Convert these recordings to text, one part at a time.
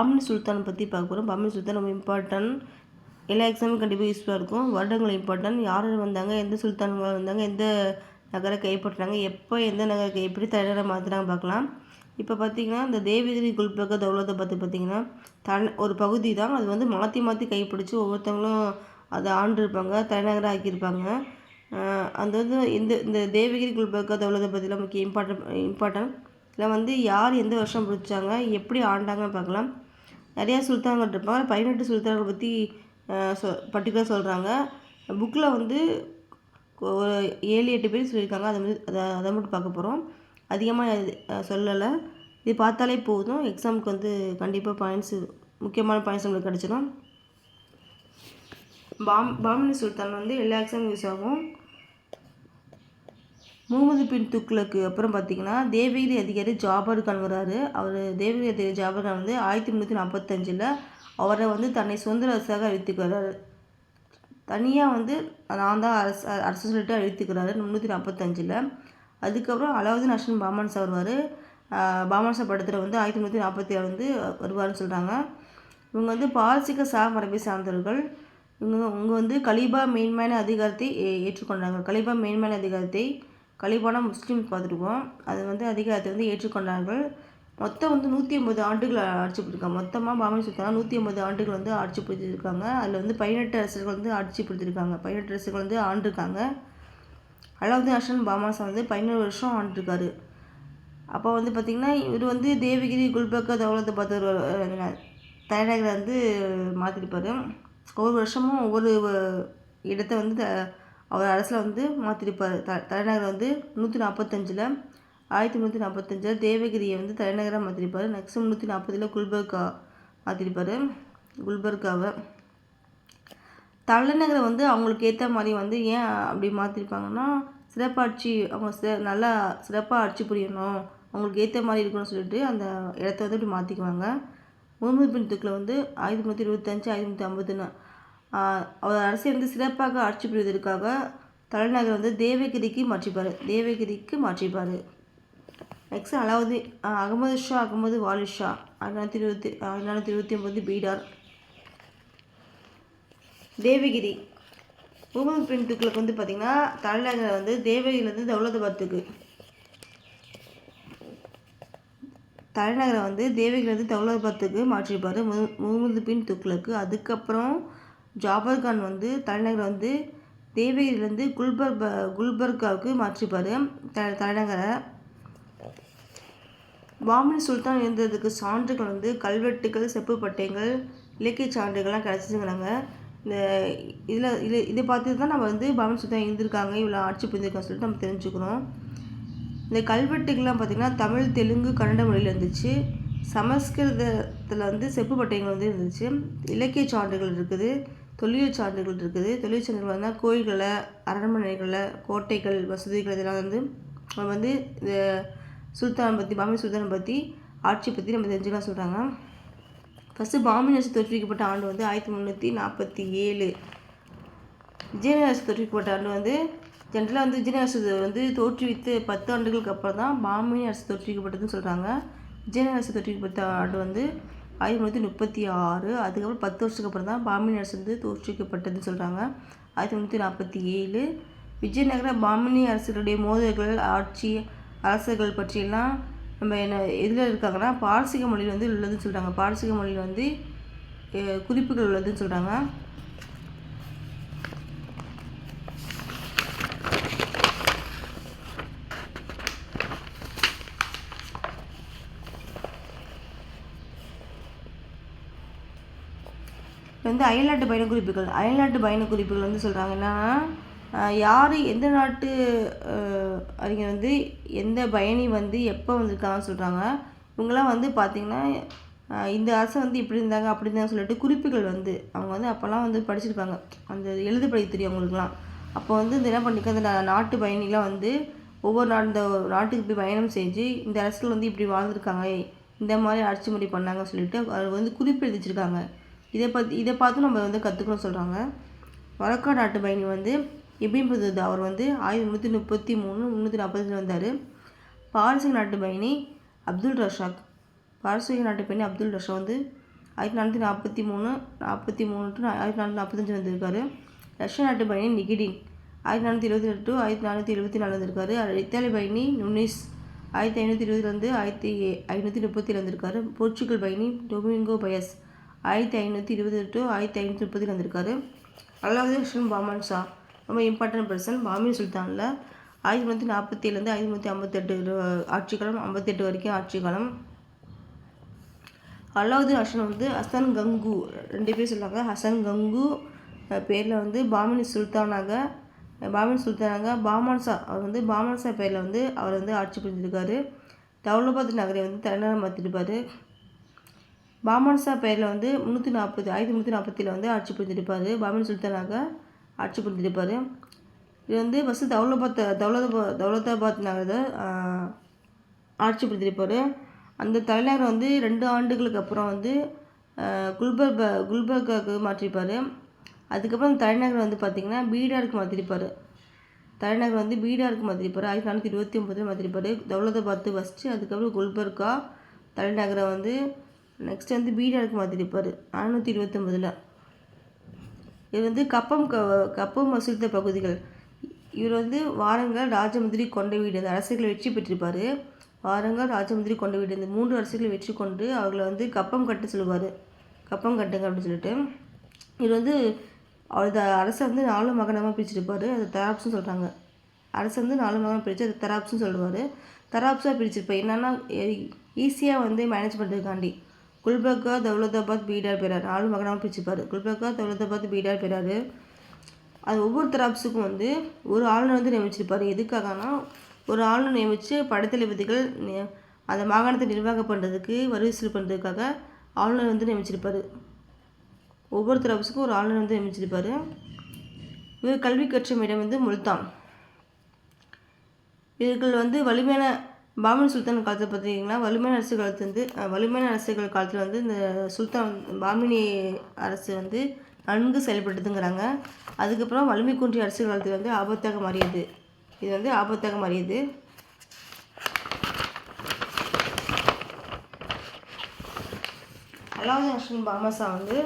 பாமினி சுல்தான் பற்றி பார்க்க போகிறோம் பாமினி சுல்தான் ரொம்ப இம்பார்ட்டன்ட் எல்லா எக்ஸாமும் கண்டிப்பாக யூஸ்ஃபுல்லாக இருக்கும். வருடங்கள் இம்பார்ட்டன்ட் யார் வந்தாங்க? எந்த சுல்தான்கள் வந்தாங்க? எந்த நகரை கைப்பற்றினாங்க? எப்போ எந்த நகரை எப்படி தலைநகரை மாற்றினாங்க பார்க்கலாம். இப்போ பார்த்தீங்கன்னா இந்த தேவகிரி குல்பக தௌலத்தை பற்றி பார்த்தீங்கன்னா தன் ஒரு பகுதி தான். அது வந்து மாற்றி மாற்றி கைப்பிடிச்சு ஒவ்வொருத்தவங்களும் அதை ஆண்டிருப்பாங்க தலைநகராக ஆக்கியிருப்பாங்க. அந்த வந்து இந்த இந்த தேவகிரி குல்பக தௌலத்தை பற்றிலாம் முக்கிய இம்பார்ட்டன் இம்பார்ட்டன்ட் இதில் வந்து யார் எந்த வருஷம் பிடிச்சாங்க? எப்படி ஆண்டாங்கன்னு பார்க்கலாம். நிறையா சுல்தான்கள் இருப்பாங்க. பதினெட்டு சுல்தான்கள் பற்றி சொ பர்டிகுலர் சொல்கிறாங்க புக்கில் வந்து ஒரு ஏழு எட்டு பேர் சொல்லியிருக்காங்க. அதை அதை அதை மட்டும் பார்க்க போகிறோம் அதிகமாக சொல்லலை. இது பார்த்தாலே போதும். எக்ஸாமுக்கு வந்து கண்டிப்பாக பாயிண்ட்ஸ் முக்கியமான பாயிண்ட்ஸ் நம்மளுக்கு கிடச்சிடும். பாம் பாமினி சுல்தான் வந்து எல்லா எக்ஸாமும் யூஸ் ஆகும். முகமது பின் துக்ளக்கு அப்புறம் பார்த்தீங்கன்னா தேவகிரி அதிகாரி ஜாபர் கான் வராரு அவர் தேவகிரி அதிகாரி ஜாபர் கான் வந்து ஆயிரத்தி முந்நூற்றி நாற்பத்தஞ்சில் அவரை வந்து தன்னை சுதந்திர அரசாக அழித்துக்கிறார் தனியாக வந்து நான் தான் அரசு அரசு சொல்லிட்டு அறிவித்துக்கிறாரு முந்நூற்றி நாற்பத்தஞ்சில் அதுக்கப்புறம் அலாவுதீன் பாமன் சார் வருவார். பாமன்சா படத்தில் வந்து ஆயிரத்தி முந்நூற்றி நாற்பத்தி ஏழு வந்து வருவார்னு சொல்கிறாங்க இவங்க வந்து பாரசீக சா மரபை சார்ந்தவர்கள். இவங்க இவங்க வந்து கலிபா மேன்மையான அதிகாரத்தை ஏற்றுக்கொண்டாங்க. கலிபா மேன்மையான அதிகாரத்தை கலிபானா முஸ்லீம் பார்த்துருக்கோம். அது வந்து அதிகாரத்தை வந்து ஏற்றுக்கொண்டார்கள். மொத்தம் வந்து நூற்றி ஐம்பது ஆண்டுகள் ஆட்சி புரிஞ்சிருக்காங்க. மொத்தமாக பாமணி சுல்தான் நூற்றி ஐம்பது ஆண்டுகள் வந்து ஆட்சி புரிஞ்சிருக்காங்க. அதில் வந்து பதினெட்டு அரசர்கள் வந்து ஆட்சி புரிஞ்சிருக்காங்க. பதினெட்டு அரசர்கள் வந்து ஆண்டிருக்காங்க. அலாவுதீன் அஷன் பாமாசா வந்து பதினேழு வருஷம் ஆண்டிருக்காரு. அப்போ வந்து பார்த்திங்கன்னா இவர் வந்து தேவகிரி குல்பர்கா தௌலத்தை பார்த்து தலைநகரை வந்து மாற்றிருப்பார் ஒவ்வொரு வருஷமும் ஒவ்வொரு இடத்த வந்து அவர் அரசில் வந்து மாற்றிருப்பார். த தலைநகரை வந்து நூற்றி நாற்பத்தஞ்சில் ஆயிரத்தி முந்நூற்றி நாற்பத்தஞ்சில் தேவகிரியை வந்து தலைநகராக மாற்றிருப்பார். நெக்ஸ்ட் முந்நூற்றி நாற்பதில் குல்பர்கா மாற்றிருப்பார். குல்பர்காவை. தலைநகரை வந்து அவங்களுக்கு ஏற்ற மாதிரி வந்து ஏன் அப்படி மாற்றிருப்பாங்கன்னா சிறப்பாட்சி அவங்க சிற நல்லா சிறப்பாக ஆட்சி புரியணும் அவங்களுக்கு ஏற்ற மாதிரி இருக்கணும்னு சொல்லிட்டு அந்த இடத்த வந்து இப்படி மாற்றிக்குவாங்க. முகமது பின் துக்கில் வந்து ஆயிரத்தி முந்நூற்றி இருபத்தஞ்சி ஆயிரத்தி முந்நூற்றி ஐம்பதுன்னு அவர் அரசை வந்து சிறப்பாக ஆட்சி புரிவதற்காக தலைநகர் வந்து தேவகிரிக்கு மாற்றிப்பார். தேவகிரிக்கு மாற்றிப்பார். நெக்ஸ்ட் அலாவுதீன் அகமது ஷா அகமது வாலிஷா ஷா ஆயிரத்தி இருபத்தி ஆயிரத்தி இருபத்தி ஒம்பது பீடார். தேவகிரி முகமது பின் துக்ளக் வந்து பார்த்திங்கன்னா தலைநகர் வந்து தேவகிரிலேருந்து தௌலதாபாத்துக்கு. தலைநகரை வந்து தேவகிரிலேருந்து தௌலதாபாத்துக்கு மாற்றிருப்பார் முகமது பின் துக்ளக்கு அதுக்கப்புறம் ஜாபர் கான் வந்து தலைநகரை வந்து தேவகிரிலேருந்து குல்பர் குல்பர்காவுக்கு மாற்றிப்பார். த தலைநகரை பாமினி சுல்தான் இருந்ததுக்கு சான்றுகள் வந்து கல்வெட்டுகள் செப்பு பட்டயங்கள் இலக்கிய சான்றுகள்லாம் கிடச்சிச்சுங்கிறாங்க. இந்த இதில் இது இதை பார்த்து தான் நம்ம வந்து பாமினி சுல்தான் இருந்திருக்காங்க இவ்வளோ ஆட்சி புரிஞ்சிருக்காங்க சொல்லிட்டு நம்ம தெரிஞ்சுக்கிறோம் இந்த கல்வெட்டுகள்லாம் பார்த்திங்கன்னா தமிழ் தெலுங்கு கன்னட மொழியில் இருந்துச்சு. சமஸ்கிருதத்தில் வந்து செப்பு பட்டயங்கள் வந்து இருந்துச்சு. இலக்கிய சான்றுகள் இருக்குது. தொழில் சான்றுகள் இருக்குது. தொழிற்சாலைகள் சான்றுகள் வந்து கோயில்களை அரண்மனைகளை கோட்டைகள் வசதிகள் இதெல்லாம் வந்து நம்ம வந்து இந்த சுல்தான் பற்றி பாமி சுல்தான் பற்றி ஆட்சி பற்றி நம்ம தெரிஞ்சுக்கலாம் சொல்கிறாங்க ஃபஸ்ட்டு பாமினி அரசு தோற்றுவிக்கப்பட்ட ஆண்டு வந்து ஆயிரத்தி முந்நூற்றி நாற்பத்தி ஏழு. விஜயநகர அரசு தோற்றுவிக்கப்பட்ட ஆண்டு வந்து ஜென்ரலாக வந்து விஜயநகர அரசு வந்து தோற்றுவித்து பத்து ஆண்டுகளுக்கு அப்புறம் தான் பாமினி அரசு தோற்றுவிக்கப்பட்டதுன்னு சொல்கிறாங்க விஜயநகர அரசு தோற்றுவிக்கப்பட்ட ஆண்டு வந்து ஆயிரத்தி முந்நூற்றி முப்பத்தி ஆறு அதுக்கப்புறம் பத்து வருஷத்துக்கு அப்புறம் தான் பாமினி அரசு வந்து தோற்றுவிக்கப்பட்டதுன்னு சொல்கிறாங்க ஆயிரத்தி முந்நூற்றி நாற்பத்தி ஏழு விஜயநகர பாமினி அரசுகளுடைய மோதல்கள் ஆட்சி அரசர்கள் பற்றியெல்லாம் நம்ம என்ன எதில் இருக்காங்கன்னா பாரசீக மொழியில் வந்து உள்ளதுன்னு சொல்கிறாங்க பாரசீக மொழியில் வந்து குறிப்புகள் உள்ளதுன்னு சொல்கிறாங்க இப்போ வந்து அயல்நாட்டு பயண குறிப்புகள் அயல்நாட்டு பயண குறிப்புகள் வந்து சொல்கிறாங்க என்னன்னா யார் எந்த நாட்டு அறிஞர் வந்து எந்த பயணி வந்து எப்போ வந்திருக்காங்கன்னு சொல்கிறாங்க இவங்கெல்லாம் வந்து பார்த்திங்கன்னா இந்த அரசு வந்து இப்படி இருந்தாங்க அப்படி இருந்தாங்க சொல்லிட்டு குறிப்புகள் வந்து அவங்க வந்து அப்போல்லாம் வந்து படிச்சிருப்பாங்க அந்த எழுது படிக்க தெரியும் அவங்களுக்குலாம் அப்போ வந்து இந்த என்ன பண்ணிக்க அந்த நாட்டு பயணிலாம் வந்து ஒவ்வொரு நாடு இந்த நாட்டுக்கு போய் பயணம் செஞ்சு இந்த அரசுகள் வந்து இப்படி வாழ்ந்துருக்காங்க இந்த மாதிரி ஆட்சி முறை பண்ணாங்க சொல்லிட்டு அவர் வந்து குறிப்பு எழுதிச்சிருக்காங்க. இதை பார்த்து இதை பார்த்து நம்ம வந்து கற்றுக்கணும் சொல்கிறாங்க வழக்கா நாட்டு பயணி வந்து எப்படியும் பதுதா அவர் வந்து ஆயிரத்தி முந்நூற்றி முப்பத்தி மூணு முந்நூற்றி நாற்பத்தஞ்சில் வந்தார். பாரசீக நாட்டு பயணி அப்துல் ரஷாக். பாரசீக நாட்டு பயணி அப்துல் ரஷா வந்து ஆயிரத்தி நானூற்றி நாற்பத்தி மூணு நாற்பத்தி மூணு டு ஆயிரத்தி நானூற்றி நாற்பத்தஞ்சு வந்திருக்காரு. ரஷ்ய நாட்டு பயணி நிகிடின் ஆயிரத்தி நானூற்றி இருபத்தி எட்டு ஆயிரத்தி நானூற்றி எழுபத்தி நாலு வந்திருக்காரு. இத்தாலி பயணி நுனிஸ் ஆயிரத்தி ஐநூற்றி இருபதுலேருந்து ஆயிரத்தி ஐநூற்றி முப்பத்தி வந்திருக்காரு. போர்ச்சுகல் பயணி டொமிங்கோ பயஸ் ஆயிரத்தி ஐநூற்றி இருபது டு ஆயிரத்தி ஐநூற்றி முப்பதில் வந்திருக்காரு. அலாவுதீன் ஹுசேன் பாமன் ஷா ரொம்ப இம்பார்ட்டன்ட் பர்சன் பாமிர் சுல்தானில் ஆயிரத்தி தொள்ளாயிரத்தி நாற்பத்தி ஏழுலேருந்து ஆயிரத்தி தொள்ளாயிரத்தி ஐம்பத்தெட்டு ஆட்சி காலம் ஐம்பத்தெட்டு வரைக்கும் ஆட்சி காலம் அலாவுதீன் ஹசன் வந்து ஹசன் கங்கு ரெண்டு பேர் சொல்லுவாங்க ஹசன் கங்கு பேரில் வந்து பாமினி சுல்தானாக பாமினி சுல்தானாக பாமான்சா அவர் வந்து பாமான்சா பேரில் வந்து அவர் வந்து ஆட்சி புரிஞ்சிருக்காரு. தௌலபாத் நகரை வந்து தலைநகரம் மாற்றிருப்பார் பாமன்சா பெயரில் வந்து முந்நூற்றி நாற்பது ஆயிரத்தி முந்நூற்றி நாற்பத்தில வந்து ஆட்சி புரிஞ்சிருப்பார். பாமன் சுல்தானாக ஆட்சி புரிஞ்சிருப்பார். இது வந்து ஃபஸ்ட்டு தௌலபாத் தௌலதா தௌலதாபாத் நகரை ஆட்சி புரிஞ்சிருப்பார். அந்த தலைநகர் வந்து ரெண்டு ஆண்டுகளுக்கு அப்புறம் வந்து குல்பர்ப குல்பர்காவுக்கு மாற்றிருப்பார். அதுக்கப்புறம் தலைநகர் வந்து பார்த்திங்கன்னா பீடாருக்கு மாற்றிருப்பார் தலைநகர் வந்து பீடாருக்கு மாற்றிருப்பார் ஆயிரத்தி நானூற்றி இருபத்தி ஒம்பதில் மாற்றிருப்பார் தௌலதாபாத்து ஃபஸ்ட்டு அதுக்கப்புறம் குல்பர்கா தலைநகரை வந்து நெக்ஸ்ட் வந்து பீடாருக்கு மாற்றிருப்பார் நானூற்றி இருபத்தொம்பதில் இது வந்து கப்பம் க கப்பம் வசூலித்த பகுதிகள். இவர் வந்து வாரங்கள் ராஜமுந்திரி கொண்ட வீடு. அந்த அரசுகளை வெற்றி பெற்றிருப்பார். வாரங்கள் ராஜமுந்திரி கொண்ட வீடு. இந்த மூன்று அரசுகளை வெற்றி கொண்டு அவர்களை வந்து கப்பம் கட்ட சொல்லுவார். கப்பம் கட்டுங்க அப்படின்னு சொல்லிட்டு. இவர் வந்து அவரது அரசை வந்து நாலு மகனமாக பிரிச்சிருப்பார். அது தராப்ஸ்னு சொல்கிறாங்க அரசு வந்து நாலு மகனாக பிரித்து அது தராப்ஸ்னு சொல்லுவார். தராப்ஸாக பிரிச்சிருப்பார். என்னென்னா ஈஸியாக வந்து மேனேஜ் பண்ணுறதுக்காண்டி குல்பர்கா தௌலதாபாத் பீடார் பெறார். ஆளும் மகனாக பிரிச்சுப்பார். குல்பர்கா தௌலதாபாத் பீடார் பெறார். அது ஒவ்வொரு தராப்ஸுக்கும் வந்து ஒரு ஆளுநர் வந்து நியமிச்சிருப்பார். எதுக்காகனா ஒரு ஆளுநர் நியமித்து படைத்தளபதிகள் அந்த மாகாணத்தை நிர்வாகம் பண்ணுறதுக்கு வரிசல் பண்ணுறதுக்காக ஆளுநர் வந்து நியமிச்சிருப்பார். ஒவ்வொரு தரப்புக்கும் ஒரு ஆளுநர் வந்து நியமிச்சிருப்பார். இவர் கல்வி கற்றும் இடம் வந்து முல்தான் இவர்கள் வந்து வலிமையான பாபர் சுல்தான் காலத்தில் பார்த்தீங்கன்னா வலிமையான அரசு காலத்து வந்து வலிமையான அரசுகள் காலத்தில் வந்து இந்த சுல்தான் பாமினி அரசு வந்து நன்கு செயல்பட்டதுங்கிறாங்க. அதுக்கப்புறம் வலிமை குன்றிய அரசு காலத்தில் வந்து ஆபத்தாக மாறியது. இது வந்து ஆபத்தாக மாறியது. அலாவுதீன் ஹர்ஷன் பாமசா வந்து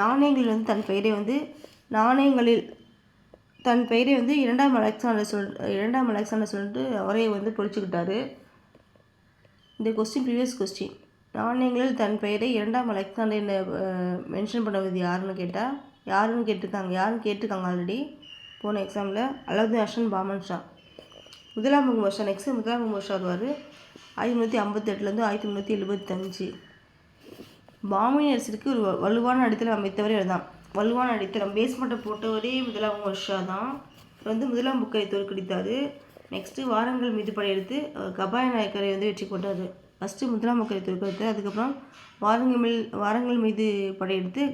நாணயங்களில் வந்து தன் பெயரை வந்து நாணயங்களில் தன் பெயரை வந்து இரண்டாம் அலெக்சாண்டர் சொல் இரண்டாம் அலெக்சாண்டர் சொல்லிட்டு அவரே வந்து பொழிச்சுக்கிட்டாரு இந்த கொஸ்டின் ப்ரீவியஸ் கொஸ்டின் நாணயங்களில் தன் பெயரை இரண்டாம் அலெக்சாண்டர் மென்ஷன் பண்ணுவது யாருன்னு கேட்டால் யாருன்னு கேட்டிருக்காங்க யாருன்னு கேட்டிருக்காங்க ஆல்ரெடி போன எக்ஸாமில் அலாவுதீன் ஹர்ஷன் பாமன் ஷா. முதலாம் முகமது ஷா நெக்ஸ்ட்டு முதலாம் முகமது ஷா வருவார். ஆயிரத்தி முந்நூற்றி ஐம்பத்தெட்டுலேருந்து ஆயிரத்தி முந்நூற்றி எழுபத்தஞ்சு. பாமினி அரசிற்கு ஒரு வலுவான அடித்தளம் அமைத்தவரே தான் வலுவான அடித்தளம் பேஸ்மெண்ட்டை போட்டவரே முதலாம் வருஷா தான். வந்து முதலாம் புக்கரை தோற்கடித்தார். நெக்ஸ்ட்டு வாரங்கள் மீது படையெடுத்து கபாய நாயக்கரை வந்து வெற்றி கொண்டார். ஃபஸ்ட்டு முதலாம் புக்கரை தோற்கடித்தார். அதுக்கப்புறம் வாரங்கள் மேல் வாரங்கள் மீது படையெடுத்து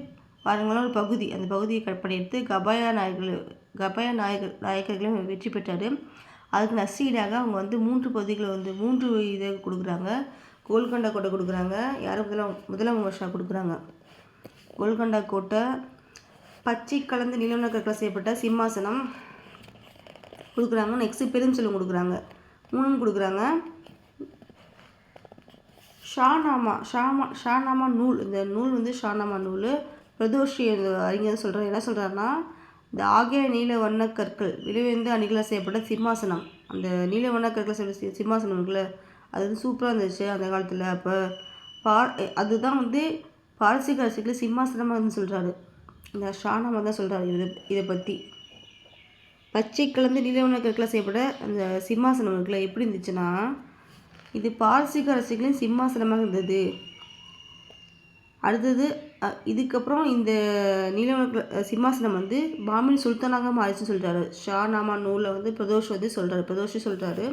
வாரங்களும் ஒரு பகுதி அந்த பகுதியை படையெடுத்து கபாயா நாயகர்கள் கபாயா நாயகர் நாயக்கர்களையும் வெற்றி பெற்றார். அதுக்கு நசீடாக அவங்க வந்து மூன்று பகுதிகளை வந்து மூன்று இதை கொடுக்குறாங்க. கோல்கொண்டா கோட்டை கொடுக்குறாங்க. யாரும் முதலாம் முதலாம் வருஷா கொடுக்குறாங்க? கோல்கொண்டா கோட்டை பச்சை கலந்து நிலநடுக்கத்தில் செய்யப்பட்ட சிம்மாசனம் கொடுக்குறாங்க. நெக்ஸ்ட்டு பெருஞ்செல்வம் கொடுக்குறாங்க. மூணும் கொடுக்குறாங்க. ஷானாமா ஷாமா ஷானாமா நூல். இந்த நூல் வந்து ஷானாமா நூல். பிரதோஷி அறிஞர் சொல்கிறார் என்ன சொல்கிறாருன்னா இந்த ஆகிய நீல வண்ண கற்கள் விளைவிந்து அணிகளாக செய்யப்பட்ட சிம்மாசனம். அந்த நீல வண்ண செய்ய சிம்மாசனம் இருக்குல்ல அது வந்து சூப்பராக இருந்துச்சு அந்த காலத்தில். அப்போ பா அதுதான் வந்து பாரசீக அரசுக்கு சிம்மாசனமாக இருந்து சொல்கிறாரு இந்த ஷானாமா தான் சொல்கிறார் இதை இதை பற்றி பச்சை கலந்து நீலவண்ண கற்களாக செய்யப்பட்ட அந்த சிம்மாசனம் இருக்குல்ல எப்படி இருந்துச்சுன்னா இது பாரசீக அரசுகளின் சிம்மாசனமாக இருந்தது. அடுத்தது இதுக்கப்புறம் இந்த நீலவண்ண சிம்மாசனம் வந்து பாமின் சுல்தானாக மாறிச்சுன்னு சொல்கிறாரு ஷானாமா நூலில் வந்து பிரதோஷ் வந்து சொல்கிறாரு பிரதோஷ் சொல்கிறாரு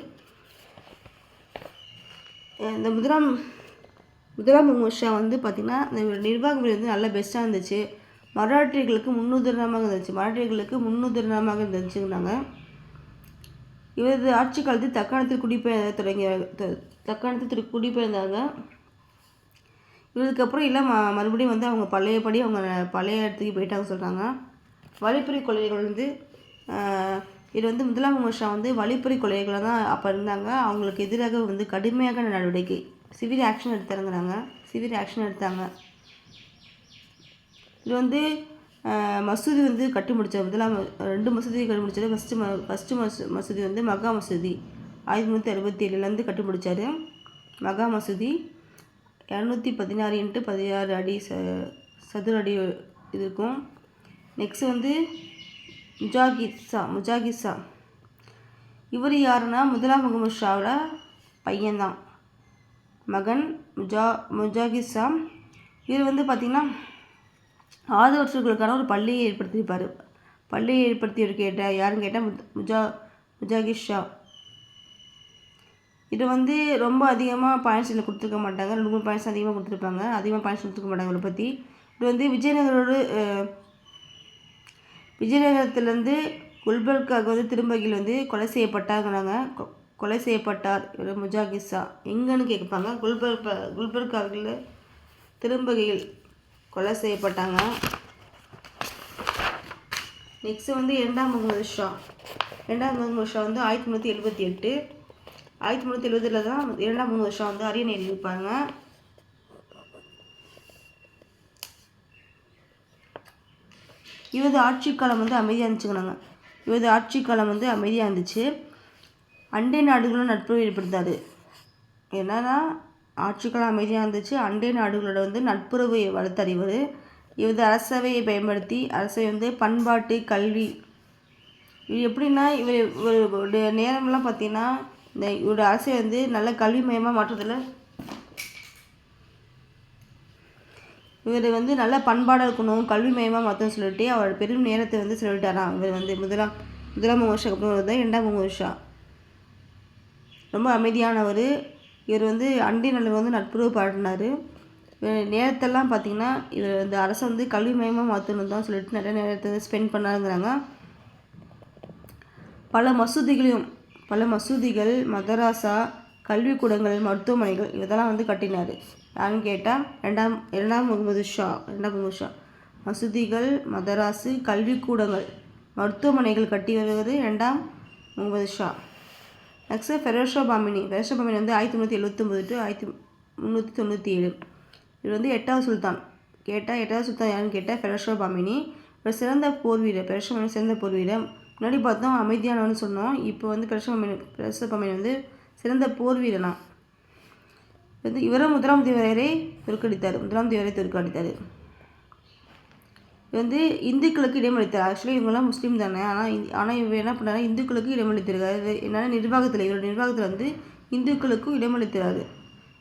இந்த முதலாம் முதலாம் ஷா வந்து பார்த்திங்கன்னா இந்த நிர்வாகம் வந்து நல்லா பெஸ்ட்டாக இருந்துச்சு. மராட்டியர்களுக்கு முன்னுதாரணமாக இருந்துச்சு. மராட்டியர்களுக்கு முன்னுதாரணமாக இருந்துச்சுன்னாங்க. இவரது ஆட்சி காலத்தில் தக்காணத்தில் குடிபெயர்ந்த தொடங்கிய தக்காணத்தில் குடிபெயர்ந்தாங்க. இவருக்கப்புறம் எல்லாம் மறுபடியும் வந்து அவங்க பழையபடி அவங்க பழைய இடத்துக்கு போயிட்டாங்க சொல்கிறாங்க வழிப்பறி கொள்கைகள் வந்து இது வந்து முதலாம் வருஷம் வந்து வழிப்பறி கொள்கைகளை தான் அப்போ இருந்தாங்க. அவங்களுக்கு எதிராக வந்து கடுமையாக நடவடிக்கை சிவியர் ஆக்ஷன் எடுத்தாங்கிறாங்க சிவியர் ஆக்ஷன் எடுத்தாங்க. இது வந்து மசூதி வந்து கட்டி முடித்த முதலாம் ரெண்டு மசூதி கட்டி முடிச்சது ஃபஸ்ட்டு ம ஃபஸ்ட்டு மசூ மசூதி வந்து மகா மசூதி. ஆயிரத்தி முந்நூற்றி அறுபத்தி ஏழுலேருந்து கட்டி முடித்தார் மகா மசூதி இரநூத்தி பதினாறு இன்ட்டு பதினாறு அடி ச சதுர அடி இது இருக்கும். நெக்ஸ்ட் வந்து முஜாகித்ஸா முஜாகித்ஸா இவர் யாருன்னா முதலாம் முகமது ஷாவோட பையன்தான். மகன் முஜா முஜாகித்ஸா இவர் வந்து பார்த்திங்கன்னா ஆதவர்களுக்கான ஒரு பள்ளியை ஏற்படுத்தியிருப்பார். பள்ளியை ஏற்படுத்தியவர் கேட்டால் யாருன்னு கேட்டால் முஜா முஜாகித் ஷா. இது வந்து ரொம்ப அதிகமாக பாயிண்ட்ஸ் இதில் கொடுத்துருக்க மாட்டாங்க. ரெண்டு மூணு பாயிண்ட்ஸ் அதிகமாக கொடுத்துருப்பாங்க. அதிகமாக பாயிண்ட்ஸ் கொடுத்துருக்க மாட்டாங்க இதை பற்றி இது வந்து விஜயநகரோட விஜயநகரத்துலேருந்து குல்பர்காக வந்து திரும்பகில் வந்து கொலை செய்யப்பட்டாங்கிறாங்க கொ- கொலை செய்யப்பட்டார் இவர் முஜாகிஸா எங்கன்னு கேட்பாங்க. குல்பர்கா குல்பர்காவில் திரும்பகையில் கொலை செய்யப்பட்டாங்க. நெக்ஸ்ட் வந்து இரண்டாம் முகமது ஷா. இரண்டாம் முகமது ஷா வந்து ஆயிரத்தி முந்நூற்றி எழுபத்தி எட்டு. ஆயிரத்தி முந்நூற்றி எழுபதில் தான் இரண்டாம் முகமது ஷா வந்து அரியணை இருப்பாங்க இவரது ஆட்சி காலம் வந்து அமைதியாக இருந்துச்சுக்கிறாங்க இவரது ஆட்சி காலம் வந்து அமைதியாக இருந்துச்சு. அண்டை நாடுகளும் நட்பு ஏற்படுத்தாது. என்னன்னா ஆட்சிகள் அமைதியாக இருந்துச்சு. அண்டை நாடுகளோட வந்து நட்புறவை வளர்த்தார் இவர் வந்து அரசவையை பயன்படுத்தி அரசவை வந்து பண்பாட்டு கல்வி. இது எப்படின்னா இவர் இவருடைய நேரம்லாம் பார்த்தீங்கன்னா இந்த இவரோட அரசை வந்து நல்ல கல்வி மயமாக மாற்றுறதுல இவர் வந்து நல்ல பண்பாடாக இருக்கணும் கல்வி மயமாக மாற்றணும்னு சொல்லிட்டு அவர் பெரும் நேரத்தை வந்து செலவிட்டாராம் இவர் வந்து முதலாம் முதலாம் வருஷம் அப்புறம் தான் இரண்டாம் வருஷம் ரொம்ப அமைதியானவர். இவர் வந்து அண்டை நல்லவர் வந்து நட்புறவு பாடினார். நேரத்தெல்லாம் பார்த்தீங்கன்னா இவர் இந்த அரசை வந்து கல்வி மயமாக மாற்றணும் தான் சொல்லிட்டு நிறைய நேரத்தை ஸ்பெண்ட் பண்ணாருங்கிறாங்க. பல மசூதிகளையும் பல மசூதிகள் மதராசா கல்விக்கூடங்கள் மருத்துவமனைகள் இதெல்லாம் வந்து கட்டினார். யாருன்னு கேட்டால் ரெண்டாம் இரண்டாம் முகமது ஷா ரெண்டாம் முகமது ஷா. மசூதிகள் மதராசு கல்விக்கூடங்கள் மருத்துவமனைகள் கட்டி வருவது ரெண்டாம் முகமது ஷா. நெக்ஸ்ட்டு ஃபெரோஷா பாமினி ஃபெரோஷா பாமினி வந்து ஆயிரத்தி தொண்ணூற்றி எழுபத்தொம்பது டு ஆயிரத்தி முந்நூற்றி தொண்ணூற்றி ஏழு. இவர் வந்து எட்டாவது சுல்தான். கேட்டால் எட்டாவது சுல்தான் யாருன்னு கேட்டால் ஃபெரோஷா பாமினி ஒரு சிறந்த போர் வீரர் பெருஷா பாமினி சிறந்த போர் வீரர். முன்னாடி பார்த்தோம் அமைதியானவன்னு சொன்னோம். இப்போ வந்து பெருஷா பாமினி பெருஷ பாமினி வந்து சிறந்த போர் வீரனா. வந்து இவரும் முதலாம் தேவரையரை தோற்கடித்தார். முதலாம் தேவரை தோற்கடித்தார். இது வந்து இந்துக்களுக்கு இடமளித்தார் ஆக்சுவலி இவங்கெல்லாம் முஸ்லீம் தானே. ஆனால் ஆனால் இவர் என்ன பண்ணாரு இந்துக்களுக்கு இடமளித்திருக்காரு இது நிர்வாகத்தில் இவரோட நிர்வாகத்தில் வந்து இந்துக்களுக்கும் இடமளிக்கிறாரு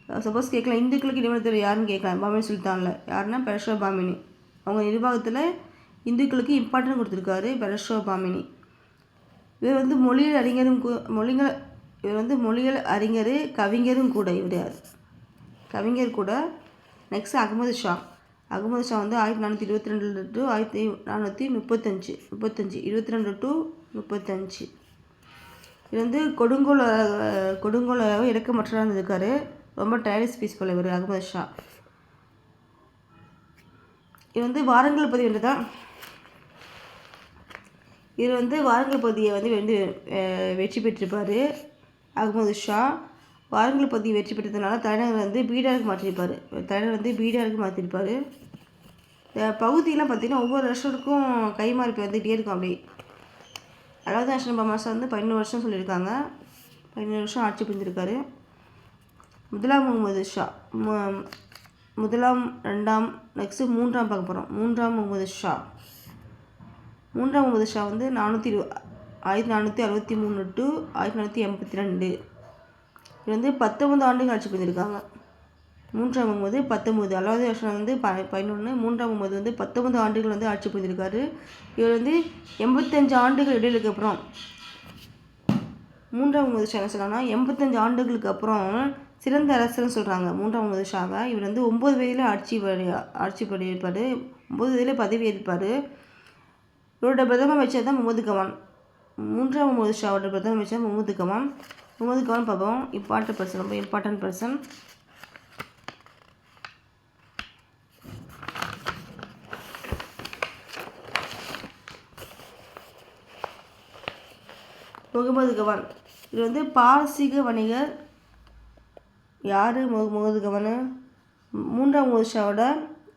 சப்போஸ் கேட்கலாம் இந்துக்களுக்கு இடமளித்தவர் யாருன்னு கேட்கலாம். பாமினி சுல்தானில். யாருன்னா பெரஷோ பாமினி. அவங்க நிர்வாகத்தில் இந்துக்களுக்கு இம்பார்ட்டன்ட் கொடுத்துருக்காரு பெரஷோ பாமினி. இவர் வந்து மொழியல் அறிஞரும் கூ- மொழிகள் இவர் வந்து மொழிகள் அறிஞர் கவிஞரும் கூட இவர் யார்? கவிஞர் கூட நெக்ஸ்ட் அகமது ஷா. அகமது ஷா வந்து ஆயிரத்தி நானூற்றி இருபத்தி ரெண்டு டு ஆயிரத்தி நானூற்றி முப்பத்தஞ்சு முப்பத்தஞ்சு இருபத்தி ரெண்டு டு முப்பத்தஞ்சு. இது வந்து கொடுங்கோல அஹ், கொடுங்கோலாக இறக்கமற்றதாக இருந்திருக்காரு. ரொம்ப டயரிஸ் பீஸ் போல இவர் அகமது ஷா. இது வந்து வாரங்கள் பதிவு தான் இவர் வந்து வாரங்கள் பகுதியை வந்து வென்று வெற்றி பெற்றிருப்பார் அகமது ஷா. வாரங்கள் பகுதி வெற்றி பெற்றதுனால தலைநகர் வந்து பீடாருக்கு மாற்றிருப்பார். தலைநகர் வந்து பீடாருக்கு மாற்றிருப்பார். பகுதியெலாம் பார்த்திங்கன்னா ஒவ்வொரு வருஷத்துக்கும் கைமாறி வந்துகிட்டே இருக்கும் அப்படி. அதாவது அஷ்ரம்ப மாதம் வந்து பதினோரு வருஷம் சொல்லியிருக்காங்க. பதினோரு வருஷம் ஆட்சி புரிஞ்சிருக்காரு. முதலாம் முகமது ஷா முதலாம் ரெண்டாம் நெக்ஸ்ட்டு மூன்றாம் பார்க்க போகிறோம் மூன்றாம் முகமது ஷா. மூன்றாம் முகமது ஷா வந்து நானூற்றி இரு ஆயிரத்தி நானூற்றி அறுபத்தி மூணு டு ஆயிரத்தி நானூற்றி எண்பத்தி ரெண்டு. இது வந்து பத்தொன்பது ஆண்டுகள் ஆட்சி புரிஞ்சிருக்காங்க மூன்றாம் முகமது பத்தொம்பது அலாவது வருஷம் வந்து ப பதினொன்று மூன்றாம் முகமது வந்து பத்தொன்பது ஆண்டுகள் வந்து ஆட்சி புரிஞ்சிருக்காரு இவர் வந்து எண்பத்தஞ்சு ஆண்டுகள் இடையிலுக்கு அப்புறம் மூன்றாம் முகமது ஷா என்ன சொல்கிறாங்கன்னா எண்பத்தஞ்சு ஆண்டுகளுக்கு அப்புறம் சிறந்த அரசர்னு சொல்கிறாங்க மூன்றாம் முகமது ஷாவை. இவர் வந்து ஒம்பது வயதில் ஆட்சி படி ஆட்சி பண்ணியிருப்பார் ஒம்பது வயதில் பதவி ஏற்பார். இவரோட பிரதம அமைச்சர் தான் முகமது கவான் மூன்றாம் முகமது ஷாவோட பிரதம அமைச்சர் முகமது கவான் முகமது கவனம் பார்ப்போம். இம்பார்ட்டன்ட் பர்சன் ரொம்ப இம்பார்ட்டன்ட் பர்சன் முகமது கவான். இது வந்து பாரசீக வணிகர். யார்? மு முகமது கவன். மூன்றாம் முதுஷாவோட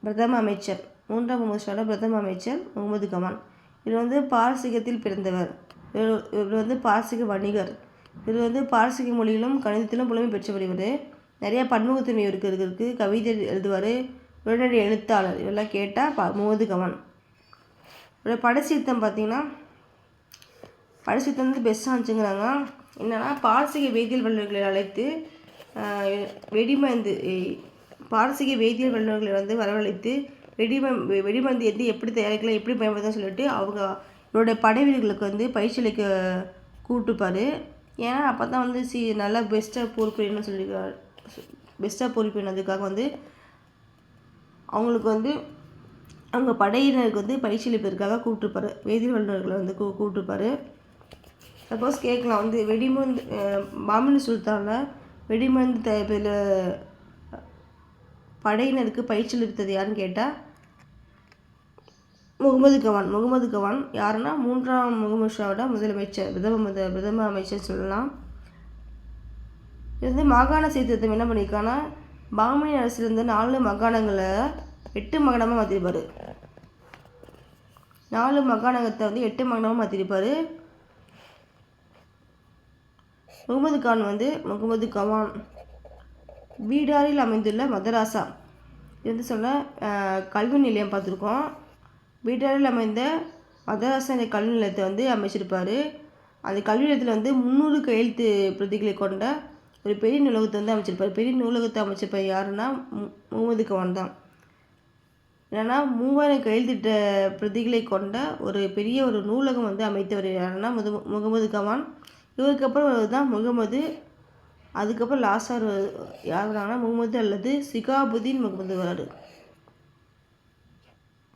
பிரதம அமைச்சர். மூன்றாம் முதுஷாவோட பிரதம அமைச்சர் முகமது கவான். இவர் வந்து பாரசீகத்தில் பிறந்தவர். இவர் இவர் வந்து பாரசீக வணிகர். இது வந்து பாரசீக மொழியிலும் கணிதத்திலும் புலமை பெற்று இவர் நிறைய பன்முகத்தன்மை இவருக்கு இருக்கு கவிதை எழுதுவார். உடனடி எழுத்தாளர். இதெல்லாம் கேட்டால் ப முகமது கவன் இவரோட படச்சீர்த்தம் பார்த்தீங்கன்னா வந்து பெஸ்ட்டாக இருந்துச்சுங்கிறாங்க. என்னென்னா பாரசீக வேதியியல் வல்லுநர்களை அழைத்து வெடிமருந்து பாரசீக வேதியியல் வல்லுநர்களை வந்து வரவழைத்து வெடிம வெடிமருந்து எது எப்படி தயாரிக்கலாம் எப்படி பயன்படுத்தலாம் சொல்லிட்டு அவங்க இவருடைய படைவீரர்களுக்கு வந்து பயிற்சி அளிக்க கூப்பிட்டுப்பார். ஏன்னா அப்போ தான் வந்து சி நல்லா பெஸ்ட்டாக போர் புரியணும்னு சொல்லி பெஸ்ட்டாக போர் புரியணுன்றதுக்காக வந்து அவங்களுக்கு வந்து அவங்க படையினருக்கு வந்து பயிற்சி அளிப்பதற்காக கூப்பிட்டுருப்பாரு. வேதி வல்லுநர்களை வந்து கூ கூப்பிட்டுருப்பாரு. சப்போஸ் கேட்கலாம் வந்து வெடிமருந்து அஹ், சுல்தானில் வெடிமருந்து தயாரிப்பில் படையினருக்கு பயிற்சி அளித்தது யாருன்னு கேட்டால் முகமது கவான் முகமது கவான் யாருன்னா மூன்றாம் முகமது ஷாவோட முதலமைச்சர் பிரதம முத பிரதம அமைச்சர் சொல்லலாம். இது வந்து மாகாண சீர்திருத்தம் என்ன பண்ணியிருக்காங்கன்னா பாமினி அரசிலிருந்து நாலு மாகாணங்களை எட்டு மாகாணமாக மாற்றிருப்பார் நாலு மாகாணத்தை வந்து எட்டு மாகாணமாக மாற்றிருப்பார் முகமது கான் வந்து முகமது கவான் பீடாரில் அமைந்துள்ள மதராசா. இது வந்து சொன்ன கல்வி நிலையம் பார்த்துருக்கோம். பீடாரில் அமைந்த மதராசா என்ற கல்வி நிலையத்தை வந்து அமைச்சிருப்பார். அந்த கல்வி நிலையத்தில் வந்து முந்நூறு கையெழுத்து பிரதிகளை கொண்ட ஒரு பெரிய நூலகத்தை வந்து அமைச்சிருப்பார். பெரிய நூலகத்தை அமைச்சிருப்பார் யாருன்னா மு- முகமது கவான் தான். என்னன்னா மூவாயிரம் கையெழுத்திட்ட பிரதிகளை கொண்ட ஒரு பெரிய ஒரு நூலகம் வந்து அமைத்தவர் யாருன்னா முது முகமது கவான். இவருக்கு அப்புறம் தான் முகமது அதுக்கப்புறம் லாஸ்டார் யார் வராங்கன்னா முகமது அல்லது சிகாபுதீன் முகமது வராரு